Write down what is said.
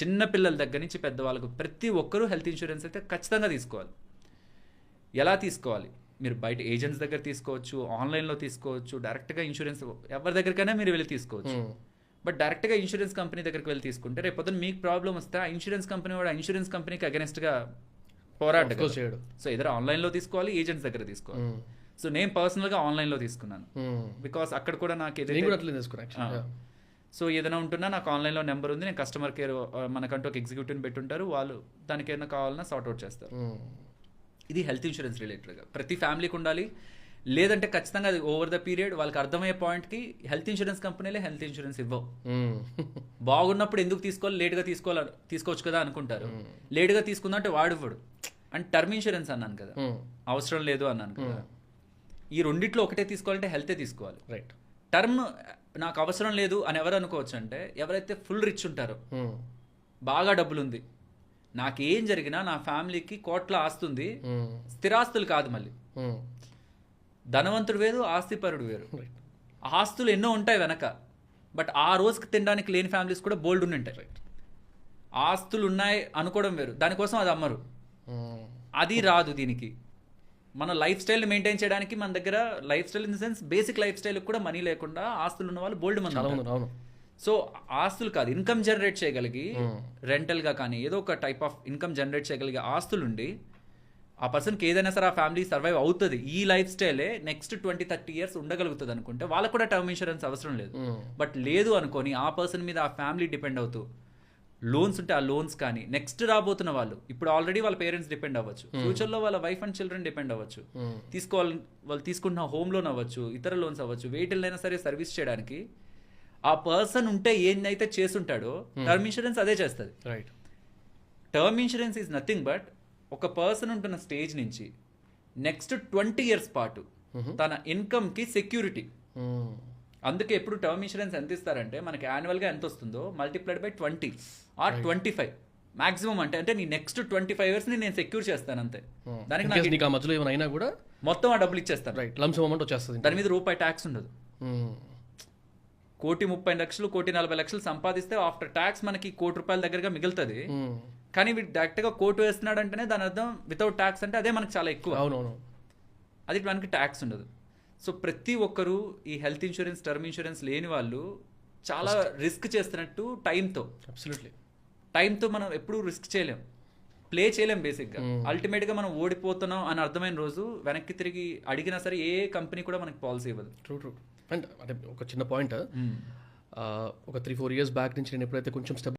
చిన్న పిల్లల దగ్గర నుంచి పెద్దవాళ్ళకు ప్రతి ఒక్కరూ హెల్త్ ఇన్సూరెన్స్ అయితే ఖచ్చితంగా తీసుకోవాలి. ఎలా తీసుకోవాలి? మీరు బయట ఏజెంట్స్ దగ్గర తీసుకోవచ్చు ఆన్లైన్లో తీసుకోవచ్చు డైరెక్ట్గా ఇన్సూరెన్స్ ఎవరి దగ్గరికైనా మీరు వెళ్ళి తీసుకోవచ్చు. బట్ డైరెక్ట్గా ఇన్సూరెన్స్ కంపెనీ దగ్గరికి వెళ్ళి తీసుకుంటే రేపు పొద్దున్న మీకు ప్రాబ్లం వస్తే ఆ ఇన్సూరెన్స్ కంపెనీ కూడా ఇన్సూరెన్స్ కంపెనీకి అగెనెస్ట్గా పోరాట చేయడు. సో ఇద్దరు ఆన్లైన్లో తీసుకోవాలి ఏజెంట్స్ దగ్గర తీసుకోవాలి. సో నేను పర్సనల్గా ఆన్లైన్లో తీసుకున్నాను. బికాస్ అక్కడ కూడా నాకు ఏదైతే సో ఏదైనా ఉంటున్నా నాకు ఆన్లైన్లో నెంబర్ ఉంది నేను కస్టమర్ కేర్ మనకంటూ ఒక ఎగ్జిక్యూటివ్ని పెట్టుంటారు వాళ్ళు దానికి ఏమైనా కావాలన్నా సార్ట్ అవుట్ చేస్తారు. ఇది హెల్త్ ఇన్సూరెన్స్ రిలేటెడ్గా ప్రతి ఫ్యామిలీకి ఉండాలి. లేదంటే ఖచ్చితంగా అది ఓవర్ ద పీరియడ్ వాళ్ళకి అర్థమయ్యే పాయింట్కి హెల్త్ ఇన్సూరెన్స్ కంపెనీలే హెల్త్ ఇన్సూరెన్స్ ఇవ్వవు. బాగున్నప్పుడు ఎందుకు తీసుకోవాలి? లేట్గా తీసుకోవాలి తీసుకోవచ్చు కదా అనుకుంటారు. లేట్గా తీసుకుందాం అంటే వాడు ఇవ్వడు. అండ్ టర్మ్ ఇన్సూరెన్స్ అన్నాను కదా. అవసరం లేదు అన్నాను కదా. ఈ రెండిట్లో ఒకటే తీసుకోవాలంటే హెల్తే తీసుకోవాలి. రైట్ టర్మ్ నాకు అవసరం లేదు అని ఎవరు అనుకోవచ్చు అంటే ఎవరైతే ఫుల్ రిచ్ ఉంటారో బాగా డబ్బులు ఉంది నాకేం జరిగినా నా ఫ్యామిలీకి కోట్ల ఆస్తుంది స్థిరాస్తులు కాదు మళ్ళీ. ధనవంతుడు వేరు ఆస్తిపరుడు వేరు. ఆస్తులు ఎన్నో ఉంటాయి వెనక బట్ ఆ రోజుకి తినడానికి లేని ఫ్యామిలీస్ కూడా బోల్డ్ ఉంటాయి. ఆస్తులు ఉన్నాయి అనుకోవడం వేరు దానికోసం అది అమ్మరు. అది రాదు దీనికి. మన లైఫ్ స్టైల్ మెయింటైన్ చేయడానికి మన దగ్గర life style in the sense basic life style కూడా మనీ లేకుండా ఆస్తులు ఉన్న వాళ్ళు బోల్డ్ మంది అవును. సో ఆస్తులు కాదు ఇన్కమ్ జనరేట్ చేయగలిగి రెంటల్గా కానీ ఏదో ఒక టైప్ ఆఫ్ ఇన్కమ్ జనరేట్ చేయగలిగే ఆస్తులు ఉండి ఆ పర్సన్కి ఏదైనా సరే ఆ ఫ్యామిలీ సర్వైవ్ అవుతుంది. ఈ లైఫ్ స్టైలే నెక్స్ట్ ట్వంటీ థర్టీ ఇయర్స్ ఉండగలుగుతుంది అనుకుంటే వాళ్ళకు కూడా టర్మ్ ఇన్సూరెన్స్ అవసరం లేదు. బట్ లేదు అనుకొని ఆ పర్సన్ మీద ఆ ఫ్యామిలీ డిపెండ్ అవుతూ లోన్స్ ఉంటే ఆ లోన్స్ కానీ నెక్స్ట్ రాబోతున్న వాళ్ళు ఇప్పుడు ఆల్రెడీ వాళ్ళ పేరెంట్స్ డిపెండ్ అవ్వచ్చు. ఫ్యూచర్లో వాళ్ళ వైఫ్ అండ్ చిల్డ్రన్ డిపెండ్ అవ్వచ్చు. తీసుకోవాలి వాళ్ళు తీసుకుంటున్న హోమ్ లోన్ అవ్వచ్చు ఇతర లోన్స్ అవ్వచ్చు వేటిలైనా సరే సర్వీస్ చేయడానికి ఆ పర్సన్ ఉంటే ఏందైతే చేసుంటాడో టర్మ్ ఇన్సూరెన్స్ అదే చేస్తుంది. Right term insurance is nothing but ఒక పర్సన్ ఉంటున్న స్టేజ్ నుంచి నెక్స్ట్ ట్వంటీ ఇయర్స్ పాటు తన ఇన్కమ్కి సెక్యూరిటీ. అందుకే ఎప్పుడు టర్మ్ ఇన్సూరెన్స్ ఎంత ఇస్తారంటే మనకి యాన్యువల్గా ఎంత వస్తుందో multiplied by twenty or twenty five maximum అంటే అంటే నీ నెక్స్ట్ ట్వంటీ ఫైవ్ ఇయర్స్ నేను సెక్యూర్ చేస్తాను అంతే. దానికి నాకు నీకు ఆ మధ్యలో ఏమైనా అయినా కూడా మొత్తం ఆ డబ్బులు ఇచ్చేస్తాను. రైట్ లంసం అమౌంట్ వచ్చేస్తుంది దాని మీద రూపాయి ట్యాక్స్ ఉండదు. కోటి ముప్పై లక్షలు కోటి నలభై లక్షలు సంపాదిస్తే ఆఫ్టర్ ట్యాక్స్ మనకి కోటి రూపాయల దగ్గరగా మిగులుతుంది. కానీ వీడు డైరెక్ట్గా కోర్టు వేస్తున్నాడు అంటేనే దాని అర్థం వితౌట్ ట్యాక్స్ అంటే అదే మనకి చాలా ఎక్కువ. అవునవును. అది మనకి ట్యాక్స్ ఉండదు. సో ప్రతి ఒక్కరూ ఈ హెల్త్ ఇన్సూరెన్స్ టర్మ్ ఇన్సూరెన్స్ లేని వాళ్ళు చాలా రిస్క్ చేస్తున్నట్టు టైంతో అబ్సల్యూట్లీ టైంతో మనం ఎప్పుడూ రిస్క్ చేయలేం. ప్లే చేయలేం బేసిక్గా. అల్టిమేట్గా మనం ఓడిపోతున్నాం అని అర్థమైన రోజు వెనక్కి తిరిగి అడిగినా సరే ఏ కంపెనీ కూడా మనకి పాలసీ ఇవ్వదు. ట్రూ ట్రూ అండ్ అంటే ఒక చిన్న పాయింట్. ఒక త్రీ ఫోర్ ఇయర్స్ బ్యాక్ నుంచి నేను ఎప్పుడైతే కొంచెం స్టెప్